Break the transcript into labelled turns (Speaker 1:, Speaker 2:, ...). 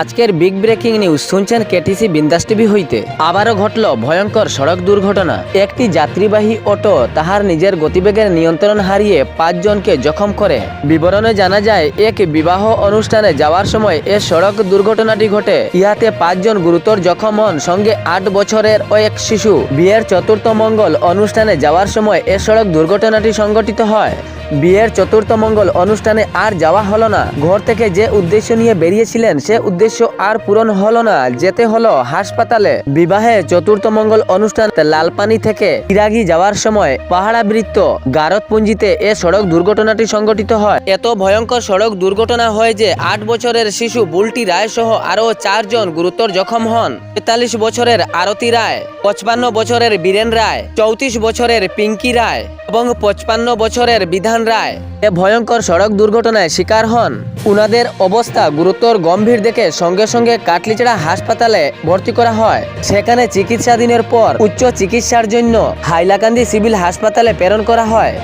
Speaker 1: আজকের big breaking news শুনছেন KTC Bindass TV হইতে। আবারও ঘটল ভয়ঙ্কর সড়ক দুর্ঘটনা। একটি যাত্রীবাহী অটো তাহার নিজের গতিবেগের নিয়ন্ত্রণ হারিয়ে পাঁচজনকে জখম করে। বিবরণে জানা যায়, এক বিবাহ অনুষ্ঠানে যাওয়ার সময় এ সড়ক দুর্ঘটনাটি ঘটে। ইহাতে পাঁচজন গুরুতর জখম হন, সঙ্গে আট বছরের ও এক শিশু। বিয়ের চতুর্থ মঙ্গল অনুষ্ঠানে যাওয়ার সময় এ সড়ক দুর্ঘটনাটি সংঘটিত হয়। বিয়ের চতুর্থ মঙ্গল অনুষ্ঠানে আর যাওয়া হলো না। ঘর থেকে যে উদ্দেশ্য নিয়ে বেরিয়েছিলেন, সে উদ্দেশ্য আর পূরণ হলো না। যেতে হলো হাসপাতালে। বিবাহে চতুর্থ মঙ্গল অনুষ্ঠান লালপানি থেকে ইরাগি যাওয়ার সময় পাহাড়া বৃত্ত গারতপুঞ্জিতে এ সড়ক দুর্ঘটনাটি সংঘটিত হয়। এত ভয়ঙ্কর সড়ক দুর্ঘটনা হয় যে আট বছরের শিশু বুলটি রায় সহ আরও চারজন গুরুতর জখম হন। তেতাল্লিশ বছরের আরতি রায়, পঁচপান্ন বছরের বীরেন রায়, চৌত্রিশ বছরের পিঙ্কি রায় এবং পঁচপান্ন বছরের বিধান রায়। এ ভয়ঙ্কর সড়ক দুর্ঘটনায় শিকার হন। উনাদের অবস্থা গুরুতর গম্ভীর দেখে সঙ্গে সঙ্গে কাটলিচড়া হাসপাতালে ভর্তি করা হয়। সেখানে চিকিৎসাধীনের পর উচ্চ চিকিৎসার জন্য হাইলাকান্দি সিভিল হাসপাতালে প্রেরণ করা হয়।